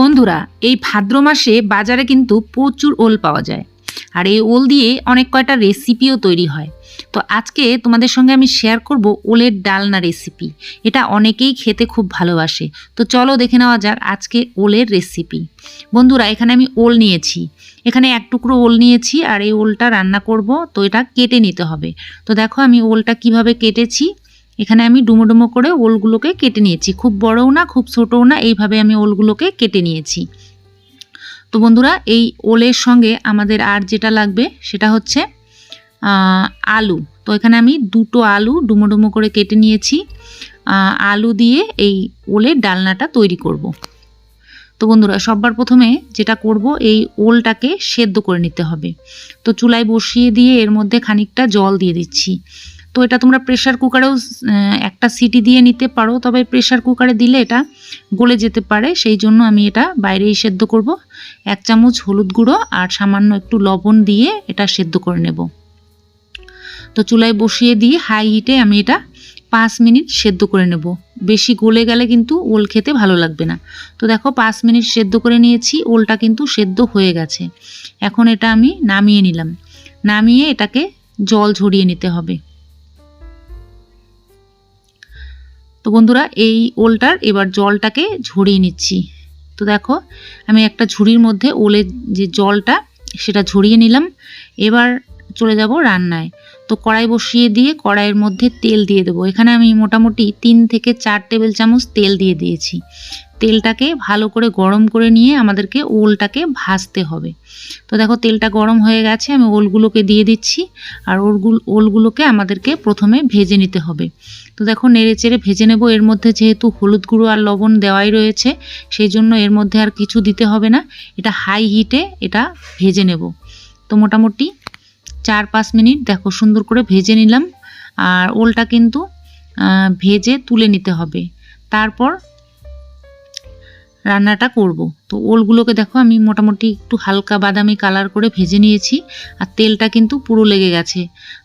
বন্ধুরা, এই ভাদ্র মাসে বাজারে কিন্তু প্রচুর ওল পাওয়া যায়। আর এই ওল দিয়ে অনেক কয়টা রেসিপিও তৈরি হয়। তো আজকে তোমাদের সঙ্গে আমি শেয়ার করব ওলের ডালনা রেসিপি এটা অনেকেই খেতে খুব ভালোবাসে। তো চলো দেখে নেওয়া যাক আজকে ওলের রেসিপি বন্ধুরা, এখানে আমি ওল নিয়েছি। এখানে এক টুকরো ওল নিয়েছি আর এই ওলটা রান্না করব। তো এটা কেটে নিতে হবে। তো দেখো আমি ওলটা কীভাবে কেটেছি। এখানে আমি ডুমো ডুমো করে ওলগুলোকে কেটে নিয়েছি। খুব বড়ও না, খুব ছোটও না, এইভাবে আমি ওলগুলোকে কেটে নিয়েছি। তো বন্ধুরা, এই ওলের সঙ্গে আমাদের আর যেটা লাগবে সেটা হচ্ছে আলু। তো এখানে আমি দুটো আলু ডুমো ডুমো করে কেটে নিয়েছি। আলু দিয়ে এই ওলের ডালনাটা তৈরি করব। তো বন্ধুরা সবার প্রথমে যেটা করব, এই ওলটাকে সেদ্ধ করে নিতে হবে। তো চুলায় বসিয়ে দিয়ে এর মধ্যে খানিকটা জল দিয়ে দিচ্ছি। তো এটা তোমরা প্রেশার কুকারেও একটা সিটি দিয়ে নিতে পারো, তবে প্রেশার কুকারে দিলে এটা গলে যেতে পারে। সেই জন্য আমি এটা বাইরেই সেদ্ধ করব। এক চামচ হলুদ গুঁড়ো আর সামান্য একটু লবণ দিয়ে এটা সেদ্ধ করে নেব। তো চুলায় বসিয়ে দিয়ে হাই হিটে আমি এটা পাঁচ মিনিট সেদ্ধ করে নেব। বেশি গলে গেলে কিন্তু ওল খেতে ভালো লাগবে না। তো দেখো, পাঁচ মিনিট সেদ্ধ করে নিয়েছি, ওলটা কিন্তু সেদ্ধ হয়ে গেছে। এখন এটা আমি নামিয়ে নিলাম। নামিয়ে এটাকে জল ঝরিয়ে নিতে হবে। বন্ধুরা, এই ওলটার এবার জলটাকে ঝরিয়ে নিচ্ছি। তো দেখো, আমি একটা ঝুড়ির মধ্যে ওলের যে জলটা, সেটা ঝরিয়ে নিলাম। এবার চলে যাব রান্নায়। তো কড়াই বসিয়ে দিয়ে কড়াইয়ের মধ্যে তেল দিয়ে দেবো। এখানে আমি মোটামুটি তিন থেকে চার টেবিল চামচ তেল দিয়ে দিয়েছি। তেলটাকে ভালো করে গরম করে নিয়ে আমাদেরকে ওলটাকে ভাজতে হবে। তো দেখো তেলটা গরম হয়ে গেছে, আমি ওলগুলোকে দিয়ে দিচ্ছি আর ওলগুলো ওলগুলোকে আমাদেরকে প্রথমে ভেজে নিতে হবে। তো দেখো নেড়ে চেড়ে ভেজে নেব, এর মধ্যে যেহেতু হলুদ গুঁড়ো আর লবণ দেওয়াই রয়েছে, সেই জন্য এর মধ্যে আর কিছু দিতে হবে না, এটা হাই হিটে এটা ভেজে নেব। তো মোটামুটি চার পাঁচ মিনিট দেখো সুন্দর করে ভেজে নিলাম, আর ওলটা কিন্তু ভেজে তুলে নিতে হবে। তারপর রান্নাটা করব। তো ওলগুলোকে দেখো আমি মোটামুটি একটু হালকা বাদামি কালার করে ভেজে নিয়েছি, আর তেলটা কিন্তু পুরো লেগে গেছে।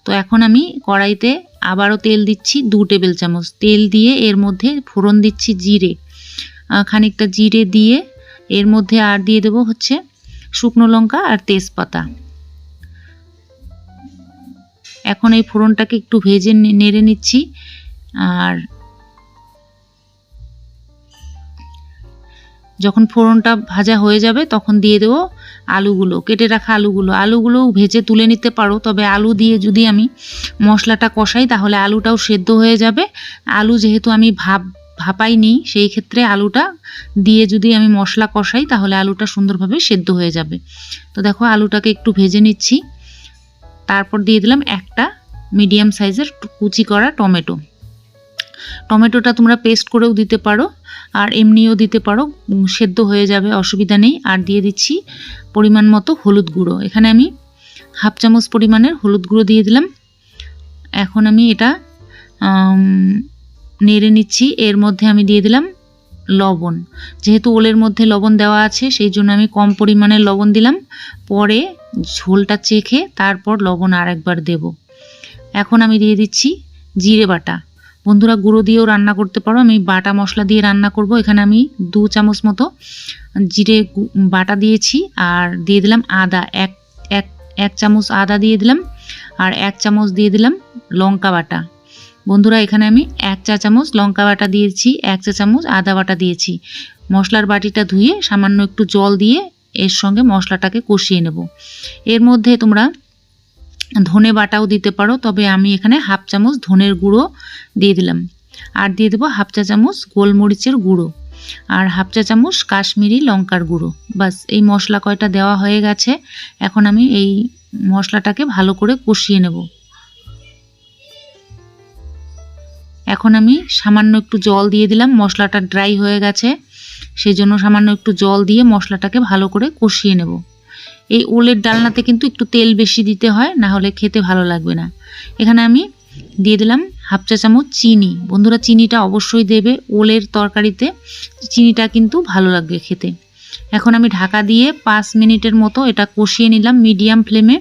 তো এখন আমি কড়াইতে আবারও তেল দিচ্ছি দু টেবিল চামচ। তেল দিয়ে এর মধ্যে ফোড়ন দিচ্ছি জিরে। খানিকটা জিরে দিয়ে এর মধ্যে আর দিয়ে দেবো হচ্ছে শুকনো লঙ্কা আর তেজপাতা। এখন এই ফোড়নটাকে একটু ভেজে নেড়ে নিচ্ছি। আর যখন ফোড়নটা ভাজা হয়ে যাবে, তখন দিয়ে দেবো আলুগুলো। কেটে রাখা আলুগুলো। আলুগুলোও ভেজে তুলে নিতে পারো, তবে আলু দিয়ে যদি আমি মশলাটা কষাই, তাহলে আলুটাও সেদ্ধ হয়ে যাবে। আলু যেহেতু আমি ভাপ ভাপাই নিই সেই ক্ষেত্রে আলুটা দিয়ে যদি আমি মশলা কষাই, তাহলে আলুটা সুন্দরভাবে সেদ্ধ হয়ে যাবে। তো দেখো, আলুটাকে একটু ভেজে নিচ্ছি। তারপর দিয়ে দিলাম একটা মিডিয়াম সাইজের কুচি করা টমেটো। টমেটোটা তোমরা পেস্ট করেও দিতে পারো, আর এমনিও দিতে পারো সেদ্ধ হয়ে যাবে, অসুবিধা নেই। আর দিয়ে দিচ্ছি পরিমাণ মতো হলুদ গুঁড়ো। এখানে আমি হাফ চামচ পরিমাণের হলুদ গুঁড়ো দিয়ে দিলাম। এখন আমি এটা নেড়ে নিচ্ছি। এর মধ্যে আমি দিয়ে দিলাম লবণ। যেহেতু ওলের মধ্যে লবণ দেওয়া আছে, সেই জন্য আমি কম পরিমাণে লবণ দিলাম। পরে ঝোলটা চেখে তারপর লবণ আর একবার দেব। এখন আমি দিয়ে দিচ্ছি জিরে বাটা। বন্ধুরা গুঁড়ো দিয়েও রান্না করতে পারো। আমি বাটা মশলা দিয়ে রান্না করব। এখানে আমি দু চামচ মতো জিরে বাটা দিয়েছি আর দিয়ে দিলাম আদা। এক এক এক চামচ আদা দিয়ে দিলাম আর এক চামচ দিয়ে দিলাম লঙ্কা বাটা। বন্ধুরা, এখানে আমি এক চা চামচ লঙ্কা বাটা দিয়েছি, এক চা চামচ আদা বাটা দিয়েছি। মশলার বাটিটা ধুয়ে সামান্য একটু জল দিয়ে এর সঙ্গে মশলাটাকে কষিয়ে নেব। এর মধ্যে তোমরা ধনে বাটাও দিতে পারো, তবে আমি এখানে হাফ চামচ ধনের গুঁড়ো দিয়ে দিলাম। আর দিয়ে দেবো হাফ চা চামচ গোলমরিচের গুঁড়ো আর হাফ চা চামচ কাশ্মীরি লঙ্কার গুঁড়ো। বাস এই মশলা কয়টা দেওয়া হয়ে গেছে, এখন আমি এই মশলাটাকে ভালো করে কষিয়ে নেব। এখন আমি সামান্য একটু জল দিয়ে দিলাম, মশলাটা ড্রাই হয়ে গেছে, সেই জন্য সামান্য একটু জল দিয়ে মশলাটাকে ভালো করে কষিয়ে নেব। এই ওলের ডালনাতে কিন্তু একটু তেল বেশি দিতে হয়, না হলে খেতে ভালো লাগবে না। এখানে আমি দিয়ে দিলাম হাফ চা চামচ চিনি। বন্ধুরা, চিনিটা অবশ্যই দেবে ওলের তরকারিতে। চিনিটা কিন্তু ভালো লাগবে খেতে। এখন আমি ঢাকা দিয়ে পাঁচ মিনিটের মতো এটা কষিয়ে নিলাম মিডিয়াম ফ্লেমে।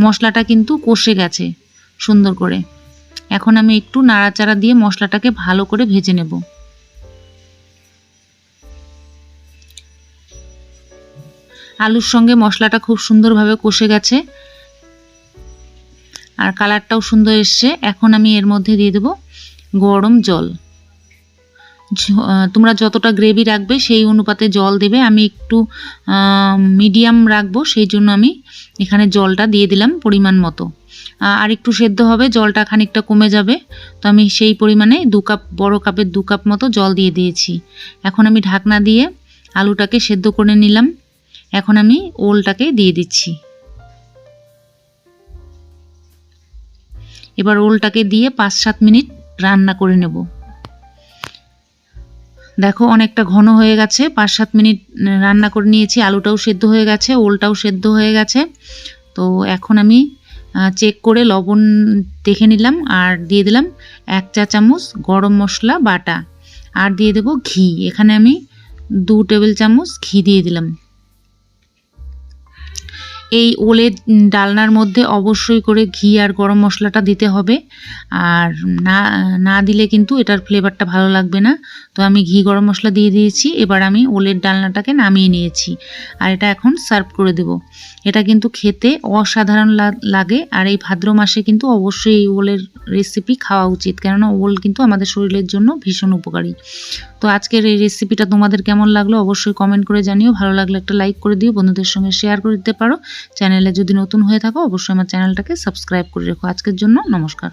মশলাটা কিন্তু কষে গেছে সুন্দর করে। এখন আমি একটু নাড়াচাড়া দিয়ে মশলাটাকে ভালো করে ভেজে নেব। আলুর সঙ্গে মশলাটা খুব সুন্দরভাবে কষে গেছে। আর কালারটাও সুন্দর এসছে। এখন আমি এর মধ্যে দিয়ে দেবো গরম জল। তোমরা যতটা গ্রেভি রাখবে সেই অনুপাতে জল দেবে। আমি একটু মিডিয়াম রাখব, সেই জন্য আমি এখানে জলটা দিয়ে দিলাম পরিমাণ মতো। আর একটু সেদ্ধ হবে, জলটা খানিকটা কমে যাবে। তো আমি সেই পরিমাণে দু কাপ, বড় কাপের দু কাপ মতো জল দিয়ে দিয়েছি। এখন আমি ঢাকনা দিয়ে আলুটাকে সেদ্ধ করে নিলাম। এখন আমি ওলটাকে দিয়ে দিচ্ছি। এবার ওলটাকে দিয়ে পাঁচ সাত মিনিট রান্না করে নেব। দেখো অনেকটা ঘন হয়ে গেছে পাঁচ সাত মিনিট রান্না করে নিয়েছি, আলুটাও সেদ্ধ হয়ে গেছে, ওলটাও সেদ্ধ হয়ে গেছে। তো এখন আমি চেক করে লবণ দেখে নিলাম আর দিয়ে দিলাম এক চা চামচ গরম মশলা বাটা। আর দিয়ে দেবো ঘি, এখানে আমি দু টেবিল চামচ ঘি দিয়ে দিলাম। এই ওলের ডালনার মধ্যে অবশ্যই করে ঘি আর গরম মশলাটা দিতে হবে। আর না না দিলে কিন্তু এটার ফ্লেভারটা ভালো লাগবে না। তো আমি ঘি গরম মশলা দিয়ে দিয়েছি, এবার আমি ওলের ডালনাটাকে নামিয়ে নিয়েছি। আর এটা এখন সার্ভ করে দেব। এটা কিন্তু খেতে অসাধারণ লাগ- আর এই ভাদ্র মাসে কিন্তু অবশ্যই এই ওলের রেসিপি খাওয়া উচিত। কেননা ওল কিন্তু আমাদের শরীরের জন্য ভীষণ উপকারী। তো আজকের এই রেসিপিটা তোমাদের কেমন লাগল অবশ্যই কমেন্ট করে জানিও। ভালো লাগলে একটা লাইক করে দিও, বন্ধুদের সঙ্গে শেয়ার করে দিতে পারো। চ্যানেলে যদি নতুন হয়ে থাকো অবশ্যই আমার চ্যানেলটাকে সাবস্ক্রাইব করে রেখো। আজকের জন্য নমস্কার।